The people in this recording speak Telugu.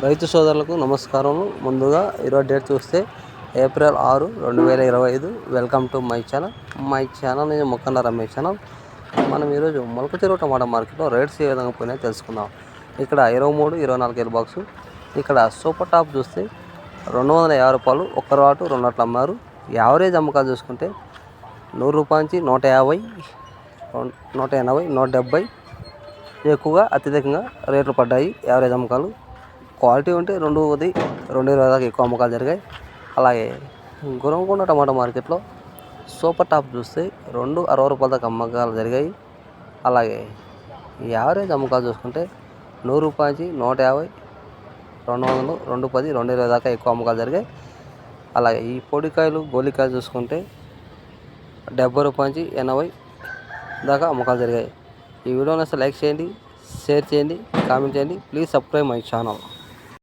రైతు సోదరులకు నమస్కారం ముందుగా ఈరోజు డేట్ చూస్తే ఏప్రిల్ ఆరు రెండు వేల ఇరవై ఐదు. Welcome to my channel. My channel నేను మొక్కన్న రమేష్ ఛానల్. మనం ఈరోజు మొలక చెరువు టమాటా మార్కెట్లో రేట్స్ ఏ విధంగా పోయినాయో తెలుసుకుందాం. ఇక్కడ ఇరవై మూడు ఇరవై నాలుగు కేజీ బాక్సు. ఇక్కడ సూపర్ టాప్ చూస్తే రెండు వందల యాభై రూపాయలు ఒక్క రాటు రెండు అట్లా అమ్మారు. యావరేజ్ అమ్మకాలు చూసుకుంటే నూరు రూపాయల నుంచి నూట యాభై నూట ఎనభై నూట డెబ్బై. ఎక్కువగా అత్యధికంగా రేట్లు పడ్డాయి యావరేజ్ అమ్మకాలు. క్వాలిటీ ఉంటే రెండు పది రెండు ఇరవై దాకా ఎక్కువ అమ్మకాలు జరిగాయి. అలాగే గురంకొండ టమాటా మార్కెట్లో సూపర్ టాప్ చూస్తే రెండు అరవై రూపాయల దాకా అమ్మకాలు జరిగాయి. అలాగే యావరేజ్ అమ్మకాలు చూసుకుంటే నూరు రూపాయల నుంచి నూట యాభై రెండు వందలు రెండు పది రెండు ఇరవై దాకా ఎక్కువ అమ్మకాలు జరిగాయి. అలాగే ఈ పొడికాయలు గోలికాయలు చూసుకుంటే డెబ్బై రూపాయల నుంచి ఎనభై దాకా అమ్మకాలు జరిగాయి. ఈ వీడియోని అసలు లైక్ చేయండి షేర్ చేయండి కామెంట్ చేయండి. Please subscribe my channel.